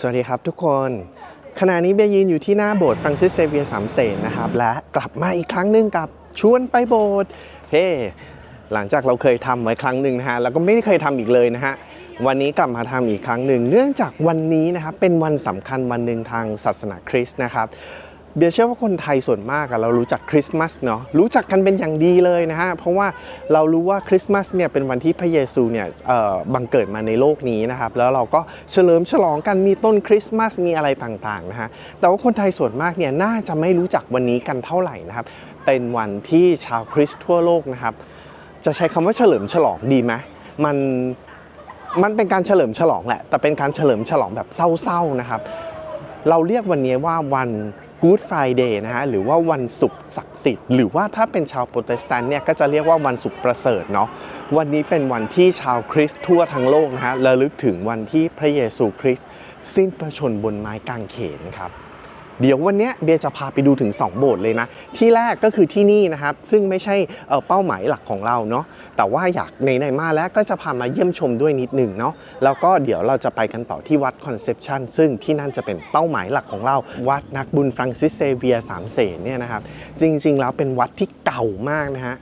สวัสดีครับทุกคน ขณะนี้เบียยืนอยู่ที่หน้าโบสถ์ฟรังซิสเซเวียร์สามเสนนะครับ และกลับมาอีกครั้งหนึ่งกับชวนไปโบสถ์เฮ้หลังจากเราเคยทำไว้ครั้งหนึ่งนะฮะแล้วก็ไม่ได้เคยทำอีกเลยนะฮะวันนี้กลับมาทำอีกครั้งหนึ่ง เนื่องจากวันนี้นะครับเป็นวันสำคัญวันหนึ่งทางศาสนาคริสต์นะครับ เบียร์เชื่อว่าคนไทยส่วนมากอะเรารู้จักคริสต์มาสเนาะรู้จักกันเป็นอย่างดีเลยนะฮะเพราะว่าเรารู้ว่าคริสต์มาสเนี่ยเป็นวันที่พระเยซูเนี่ยบังเกิดมาในโลกนี้นะครับแล้วเราก็เฉลิมฉลองกันมีต้นคริสต์มาสมีอะไรต่างๆนะฮะแต่ว่าคนไทยส่วนมากเนี่ยน่าจะไม่รู้จักวันนี้กันเท่าไหร่นะครับเป็นวันที่ชาวคริสต์ทั่วโลกนะครับจะใช้คำว่าเฉลิมฉลองดีไหมมันมันเป็นการเฉลิมฉลองแหละแต่เป็นการเฉลิมฉลองแบบเศร้าๆนะครับเราเรียกวันนี้ว่าวัน Good Friday นะฮะหรือว่าวันศุกร์ศักดิ์สิทธิ์หรือว่าถ้าเป็นชาวโปรเตสแตนต์เนี่ยก็จะเรียกว่าวันศุกร์ประเสริฐเนาะวันนี้เป็นวันที่ชาวคริสต์ทั่วทั้งโลกนะฮะระลึกถึงวันที่พระเยซูคริสต์สิ้นพระชนบนไม้กางเขนครับ เดี๋ยววันนี้เบียจะพาไปดูถึง 2 โบสถ์เลยนะ ที่แรกก็คือที่นี่นะครับ ซึ่งไม่ใช่เป้าหมายหลักของเราเนาะแต่ว่าอยากในในมาแล้วก็จะพามาเยี่ยมชมด้วยนิดหนึ่งเนาะแล้วก็เดี๋ยวเราจะไปกันต่อที่วัดคอนเซปชันซึ่งที่นั่นจะเป็นเป้าหมายหลักของเรา วัดนักบุญฟรังซิสเซเวียร์สามเสนเนี่ยนะครับจริงๆแล้วเป็นวัดที่เก่ามากนะฮะ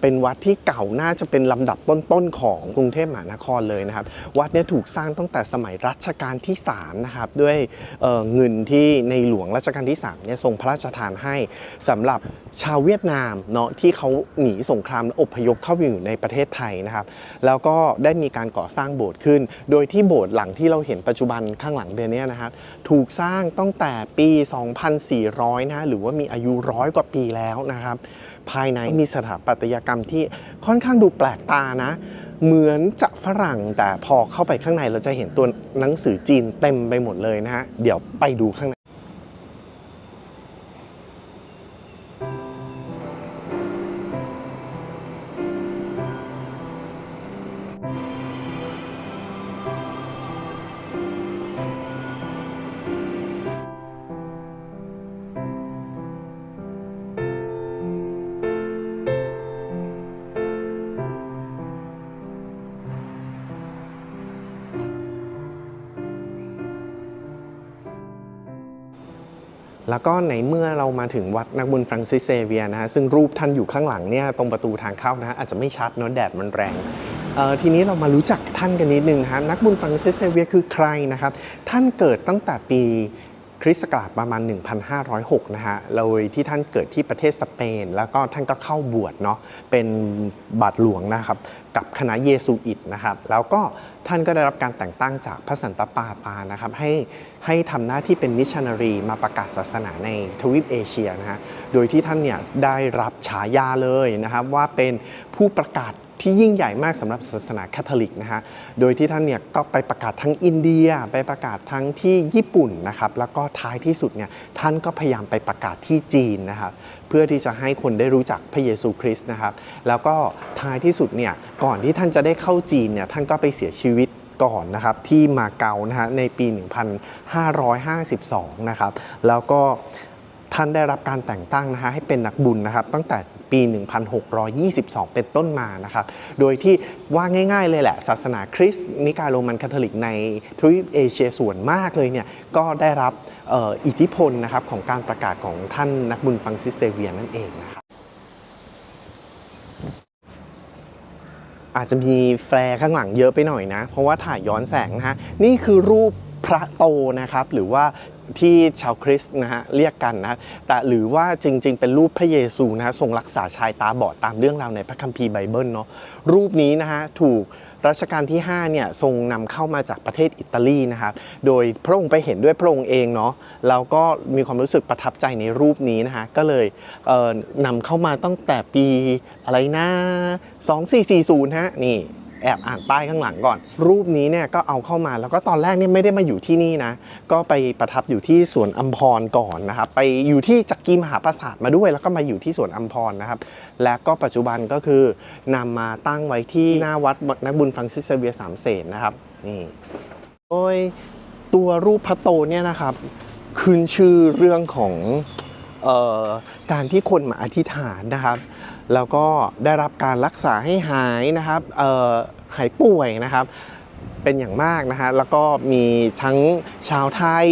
เป็นวัดที่เก่าน่าจะเป็นลำดับต้นๆของกรุงเทพมหานครเลยนะครับ วัดนี้ถูกสร้างตั้งแต่สมัยรัชกาลที่3นะครับด้วยเเงินที่ในหลวงรัชกาลที่3เนี่ยทรงพระราชทานให้สำหรับชาวเวียดนามเนาะที่เขาหนีสงครามและอพยพเข้าไปอยู่ในประเทศไทยนะครับ แล้วก็ได้มีการก่อสร้างโบสถ์ขึ้น โดยที่โบสถ์หลังที่เราเห็นปัจจุบันข้างหลังเบเนี่ยนะครับถูกสร้างตั้งแต่ปี 2400 นะหรือว่ามีอายุร้อยกว่าปีแล้วนะครับ ภายในมีสถาปัตยกรรมที่ค่อนข้างดูแปลกตานะ เหมือนจะฝรั่งแต่พอเข้าไปข้างในเราจะเห็นตัวหนังสือจีนเต็มไปหมดเลยนะฮะ เดี๋ยวไปดูข้างใน แล้วก็ในเมื่อเรามาถึงวัดนักบุญฟรังซิสเซเวียนะฮะซึ่งรูปท่านอยู่ข้างหลังเนี่ยตรงประตูทางเข้านะฮะอาจจะไม่ชัดเนาะแดดมันแรงทีนี้เรามารู้จักท่านกันนิดนึงฮะนักบุญฟรังซิสเซเวียคือใครนะครับ ท่านเกิดตั้งแต่ปี คริสต์ศักราชประมาณ 1,506 นะฮะโดยที่ท่านเกิดที่ประเทศสเปน แล้วก็ท่านก็เข้าบวชเนาะ เป็นบาทหลวงนะครับ กับคณะเยซูอิตนะครับ แล้วก็ท่านก็ได้รับการแต่งตั้งจากพระสันตะปาปานะครับ ให้ให้ทำหน้าที่เป็นมิชชันนารีมาประกาศศาสนาในทวีปเอเชียนะฮะ โดยที่ท่านเนี่ยได้รับฉายาเลยนะครับว่าเป็นผู้ประกาศ ที่ยิ่งใหญ่มากสำหรับศาสนาคาทอลิกนะฮะ โดยที่ท่านเนี่ยก็ไปประกาศทั้งอินเดีย ไปประกาศทั้งที่ญี่ปุ่นนะครับ แล้วก็ท้ายที่สุดเนี่ยท่านก็พยายามไปประกาศที่จีนนะครับ เพื่อที่จะให้คนได้รู้จักพระเยซูคริสต์นะครับ แล้วก็ท้ายที่สุดเนี่ยก่อนที่ท่านจะได้เข้าจีนเนี่ยท่านก็ไปเสียชีวิตก่อนนะครับที่มาเก๊านะฮะในปี 1552 นะครับ แล้วก็ ท่านได้รับการแต่งตั้งนะฮะให้เป็นนักบุญนะครับตั้งแต่ปี 1622 เป็นต้นมานะครับ โดยที่ว่าง่าย ๆ เลยแหละ ศาสนาคริสต์นิกายโรมันคาทอลิกในทวีปเอเชียส่วนมากเลยเนี่ยก็ได้รับอ,อ,อิทธิพลนะครับของการประกาศของท่านนักบุญฟังซิสเซเวียร์นั่นเองนะครับอาจจะมีแฟร์ข้างหลังเยอะไปหน่อยนะ เพราะว่าถ่ายย้อนแสงนะฮะ นี่คือรูป พระโตนะครับหรือว่าที่ชาวคริสต์นะฮะเรียกกันนะแต่หรือว่าจริง ๆ เป็นรูปพระเยซูนะฮะทรงรักษาชายตาบอดตามเรื่องราวในพระคัมภีร์ไบเบิลเนาะรูปนี้นะฮะถูกรัชกาลที่5เนี่ยทรงนำเข้ามาจากประเทศอิตาลีนะครับโดยพระองค์ไปเห็นด้วยพระองค์เองเนาะแล้วก็มีความรู้สึกประทับใจในรูปนี้นะฮะก็เลยเอ่อนำเข้ามาตั้งแต่ปีอะไรนะ2440ฮะนี่ แอบอ่านป้ายข้างหลังก่อน รูปนี้เนี่ยก็เอาเข้ามาแล้วก็ตอนแรกเนี่ยไม่ได้มาอยู่ที่นี่นะ ก็ไปประทับอยู่ที่สวนอัมพรก่อนนะครับ ไปอยู่ที่จักรีมหาปราสาทมาด้วย แล้วก็มาอยู่ที่สวนอัมพรนะครับ และก็ปัจจุบันก็คือนำมาตั้งไว้ที่หน้าวัดนักบุญฟรังซิสเซเวียร์สามเสนนะครับนี่โดยตัวรูปพระโตเนี่ยนะครับขึ้นชื่อเรื่องของออการที่คนมาอธิษฐานนะครับ แล้วก็ได้รับการรักษาให้หายนะครับหายป่วยนะครับเป็นอย่างมากนะฮะแล้วก็มีทั้งชาวไทย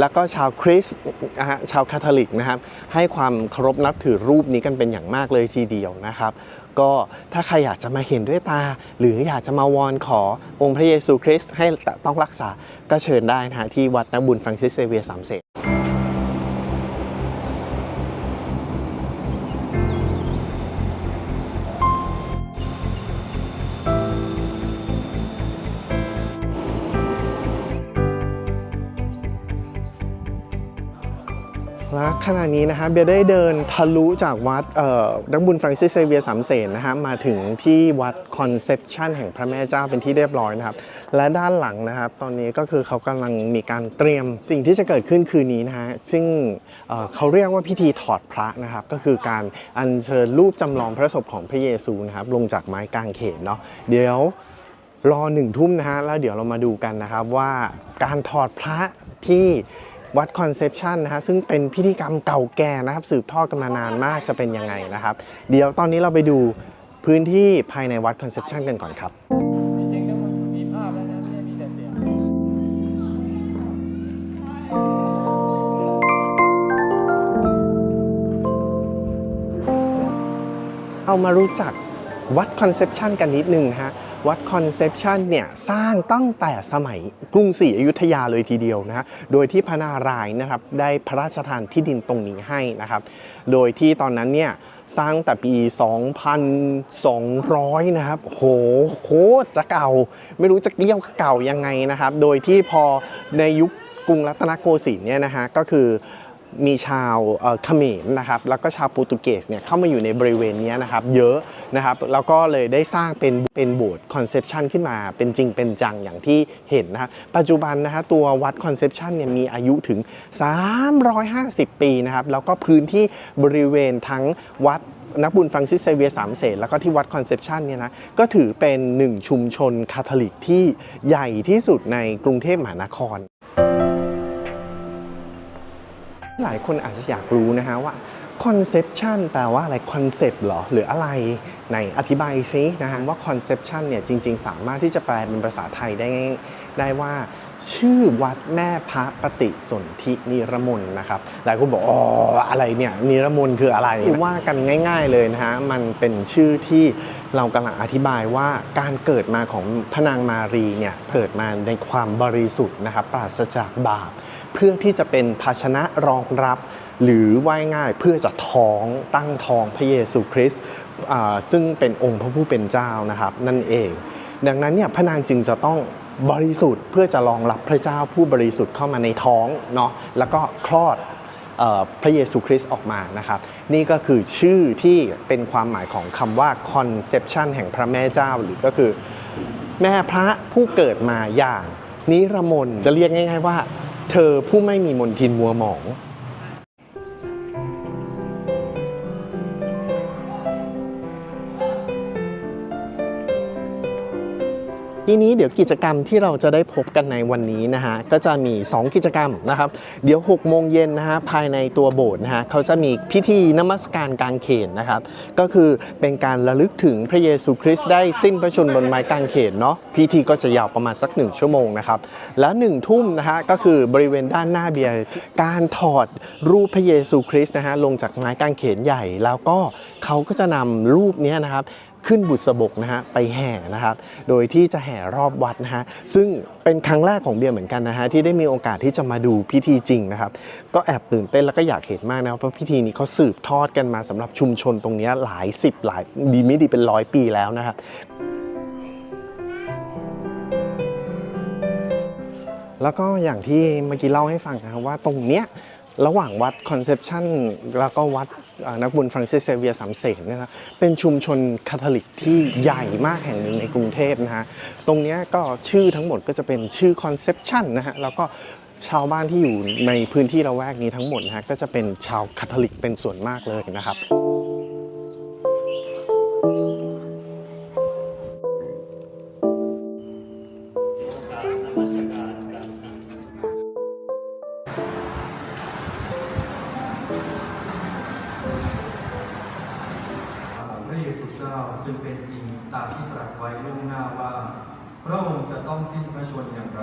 แล้วก็ชาวคริสต์นะฮะชาวคาทอลิกนะครับให้ความเคารพนับถือรูปนี้กันเป็นอย่างมากเลยทีเดียวนะครับก็ถ้าใครอยากจะมาเห็นด้วยตา หรืออยากจะมาวอนขอองค์พระเยซูคริสต์ให้ต้องรักษาก็เชิญได้นะฮะที่วัดนบุญฟรังซิสเซเวียสามเสน ขณะนี้นะฮะเบียได้เดินทะลุจากวัดเอ่อนักบุญฟรังซิสเซเวียสามเสนนะฮะมาถึงที่วัดคอนเซปชันแห่งพระแม่เจ้าเป็นที่เรียบร้อยนะครับ และด้านหลังนะครับ ตอนนี้ก็คือเขากำลังมีการเตรียมสิ่งที่จะเกิดขึ้นคืนนี้นะฮะซึ่งเเขาเรียกว่าพิธีถอดพระนะครับ ก็คือการอัญเชิญรูปจำลองพระศพของพระเยซูนะครับลงจากไม้กางเขนเนาะเดี๋ยวรอหนึ่งทุ่มนะฮะแล้วเดี๋ยวเรามาดูกันนะครับว่าการถอดพระที่ วัดคอนเซปชันนะฮะซึ่งเป็นพิธีกรรมเก่าแก่นะครับ สืบทอดกันมานานมากจะเป็นยังไงนะครับ เดี๋ยวตอนนี้เราไปดูพื้นที่ภายในวัดคอนเซปชันกันก่อนครับจริงๆแล้วมันมีภาพแล้วนะไม่ได้มีแต่เสียงเอามารู้จัก วัดคอนเซปชันกันนิดนึงฮะวัดคอนเซปชันเนี่ยสร้างตั้งแต่สมัยกรุงศรีอยุธยาเลยทีเดียวนะฮะโดยที่พระนารายณ์นะครับได้พระราชทานที่ดินตรงนี้ให้นะครับโดยที่ตอนนั้นเนี่ยสร้างแต่ปี 2,200 นะครับโหโคตรจะเก่า ไม่รู้จะเรียกว่าเก่ายังไงนะครับ โดยที่พอในยุคกรุงรัตนโกสินทร์เนี่ยนะฮะก็คือ มีชาวเอ่อเขมรนะครับแล้วก็ชาวโปรตุเกสเนี่ยเข้ามาอยู่ในบริเวณนี้นะครับเยอะนะครับแล้วก็เลยได้สร้างเป็นเป็นโบสถ์คอนเซปชันขึ้นมาเป็นจริงเป็นจังอย่างที่เห็นนะฮะปัจจุบันนะฮะตัววัดคอนเซปชันเนี่ยมีอายุถึง 350 ปีนะครับแล้วก็พื้นที่บริเวณทั้งวัดนักบุญฟรังซิสเซเวียสามเสนแล้วก็ที่วัดคอนเซปชันเนี่ยนะก็ถือเป็นหนึ่งชุมชนคาทอลิกที่ใหญ่ที่สุดในกรุงเทพมหานคร หลายคนอาจจะอยากรู้นะฮะว่า conception แปลว่าอะไร concept เหรอ หรืออะไรไหนอธิบายซินะฮะว่า conception เนี่ยจริง ๆ สามารถที่จะแปลเป็นภาษาไทยได้ได้ว่าชื่อวัดแม่พระปฏิสนธินิรมนนะครับหลายคนบอกอ๋ออะไรเนี่ยนิรมนคืออะไรว่ากันง่าย ๆเลยนะฮะมันเป็นชื่อที่เรากำลังอธิบายว่าการเกิดมาของพระนางมารีเนี่ยเกิดมาในความบริสุทธิ์นะครับปราศจากบาป เพื่อที่จะเป็นภาชนะรองรับ หรือว่ายง่ายเพื่อจะท้องตั้งท้องพระเยซูคริสต์ซึ่งเป็นองค์พระผู้เป็นเจ้านะครับนั่นเอง ดังนั้นเนี่ยพระนางจึงจะต้องบริสุทธิ์เพื่อจะรองรับพระเจ้าผู้บริสุทธิ์เข้ามาในท้องเนาะแล้วก็คลอดพระเยซูคริสต์ออกมานะครับ นี่ก็คือชื่อที่เป็นความหมายของคำว่า conception แห่งพระแม่เจ้าหรือก็คือ แม่พระผู้เกิดมาอย่างนิรมนจะเรียกง่าย ๆว่า เธอผู้ไม่มีมนทินมัวหมอง ทีนี้เดี๋ยวกิจกรรมที่เราจะได้พบกันในวันนี้นะฮะก็จะมี 2 กิจกรรมนะครับ เดี๋ยว6โมงเย็นนะฮะภายในตัวโบสถ์นะฮะเขาจะมีพิธีนมัสการกางเขนนะครับ ก็คือเป็นการระลึกถึงพระเยซูคริสต์ได้สิ้นพระชนม์บนไม้กางเขนเนาะพิธีก็จะยาวประมาณสัก 1 ชั่วโมงนะครับ แล้ว1ทุ่มนะฮะก็คือบริเวณด้านหน้าเบียร์การถอดรูปพระเยซูคริสต์นะฮะลงจากไม้กางเขนใหญ่ แล้วก็เขาก็จะนำรูปเนี้ยนะครับ ขึ้นบุษบกนะฮะไปแห่นะครับ โดยที่จะแห่รอบวัดนะฮะซึ่งเป็นครั้งแรกของเบียร์เหมือนกันนะฮะที่ได้มีโอกาสที่จะมาดูพิธีจริงนะครับ ก็แอบตื่นเต้นแล้วก็อยากเห็นมากนะเพราะพิธีนี้เขาสืบทอดกันมาสำหรับชุมชนตรงนี้หลายสิบหลายดีไม่ดีเป็นร้อยปีแล้วนะครับแล้วก็อย่างที่เมื่อกี้เล่าให้ฟังนะครับว่าตรงเนี้ย ระหว่างวัดคอนเซปชันแล้วก็วัดนักบุญฟรังซิสเซเวียร์สามเสนเนี่ยนะเป็นชุมชนคาทอลิกที่ใหญ่มากแห่งหนึ่งในกรุงเทพนะฮะตรงนี้ก็ชื่อทั้งหมดก็จะเป็นชื่อคอนเซปชันนะฮะแล้วก็ชาวบ้านที่อยู่ในพื้นที่ละแวกนี้ทั้งหมดนะฮะก็จะเป็นชาวคาทอลิกเป็นส่วนมากเลยนะครับ จริงตามที่ตรัสไว้ล่วงหน้าว่า พระองค์จะต้องสิ้นพระชนม์อย่างไร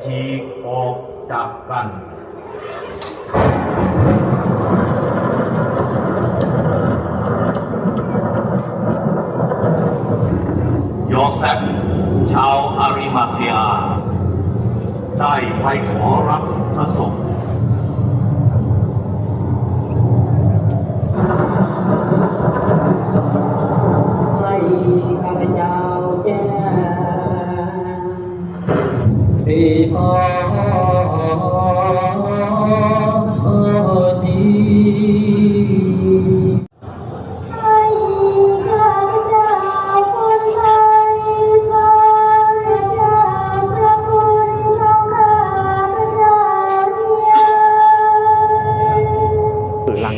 ได้ฉี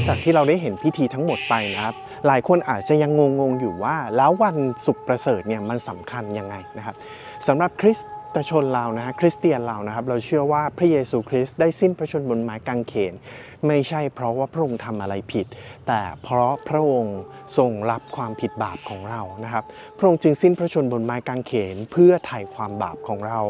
จากที่เราได้เห็นพิธีทั้งหมดไปนะครับ หลายคนอาจจะยังงงๆอยู่ว่า แล้ววันสุขประเสริฐเนี่ยมันสำคัญยังไงนะครับสำหรับคริสตชนเรานะฮะคริสเตียนเรานะครับ เราเชื่อว่าพระเยซูคริสต์ได้สิ้นพระชนม์บนไม้กางเขน ไม่ใช่เพราะว่าพระองค์ทำอะไรผิด แต่เพราะพระองค์ทรงรับความผิดบาปของเรานะครับ พระองค์จึงสิ้นพระชนม์บนไม้กางเขนเพื่อไถ่ความบาปของเรา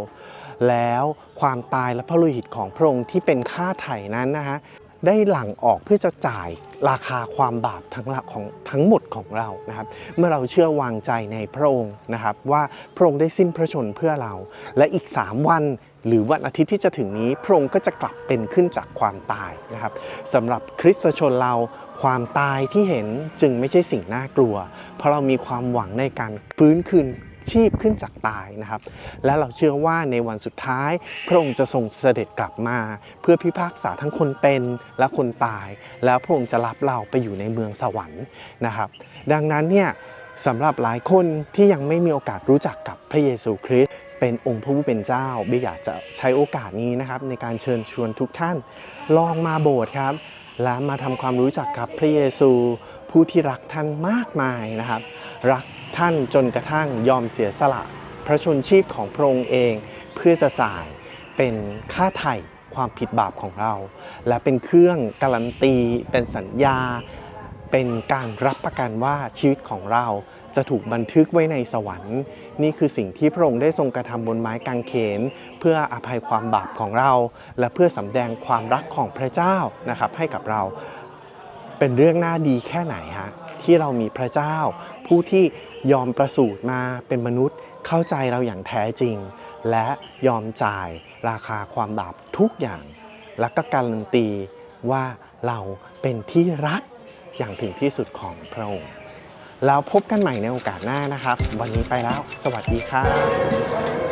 แล้วความตายและพระโลหิตของพระองค์ที่เป็นค่าไถ่นั้นนะฮะ ได้หลั่งออกเพื่อจะจ่ายราคาความบาปทั้งหลักของทั้งหมดของเรานะครับ เมื่อเราเชื่อวางใจในพระองค์นะครับ ว่าพระองค์ได้สิ้นพระชนเพื่อเรา และอีก 3 วันหรือวันอาทิตย์ที่จะถึงนี้ พระองค์ก็จะกลับเป็นขึ้นจากความตายนะครับสำหรับคริสตชนเรา ความตายที่เห็นจึงไม่ใช่สิ่งน่ากลัว เพราะเรามีความหวังในการฟื้นคืนชีพขึ้นจากตายนะครับ และเราเชื่อว่าในวันสุดท้าย พระองค์จะทรงเสด็จกลับมา เพื่อพิพากษาทั้งคนเป็นและคนตาย แล้วพระองค์จะรับเราไปอยู่ในเมืองสวรรค์นะครับ ดังนั้นเนี่ยสำหรับหลายคนที่ยังไม่มีโอกาสรู้จักกับพระเยซูคริสต์เป็นองค์พระผู้เป็นเจ้าเบยอยากจะใช้โอกาสนี้นะครับในการเชิญชวนทุกท่านลองมาโบสถ์ครับ และมาทำความรู้จักกับพระเยซูผู้ที่รักท่านมากมายนะครับ รักท่านจนกระทั่งยอมเสียสละพระชนชีพของพระองค์เองเพื่อจะจ่ายเป็นค่าไถ่ความผิดบาปของเรา และเป็นเครื่องการันตี เป็นสัญญา เป็นการรับประกันว่าชีวิตของเรา จะถูกบันทึกไว้ในสวรรค์ นี่คือสิ่งที่พระองค์ได้ทรงกระทำบนไม้กางเขน เพื่ออภัยความบาปของเรา และเพื่อสำแดงความรักของพระเจ้านะครับให้กับเราเป็นเรื่องน่าดีแค่ไหนฮะที่เรามีพระเจ้า ผู้ที่ยอมประสูติมาเป็นมนุษย์เข้าใจเราอย่างแท้จริง และยอมจ่ายราคาความบาปทุกอย่าง และก็การันตีว่าเราเป็นที่รักอย่างถึงที่สุดของพระองค์ แล้วพบกันใหม่ในโอกาสหน้านะครับ วันนี้ไปแล้ว สวัสดีครับ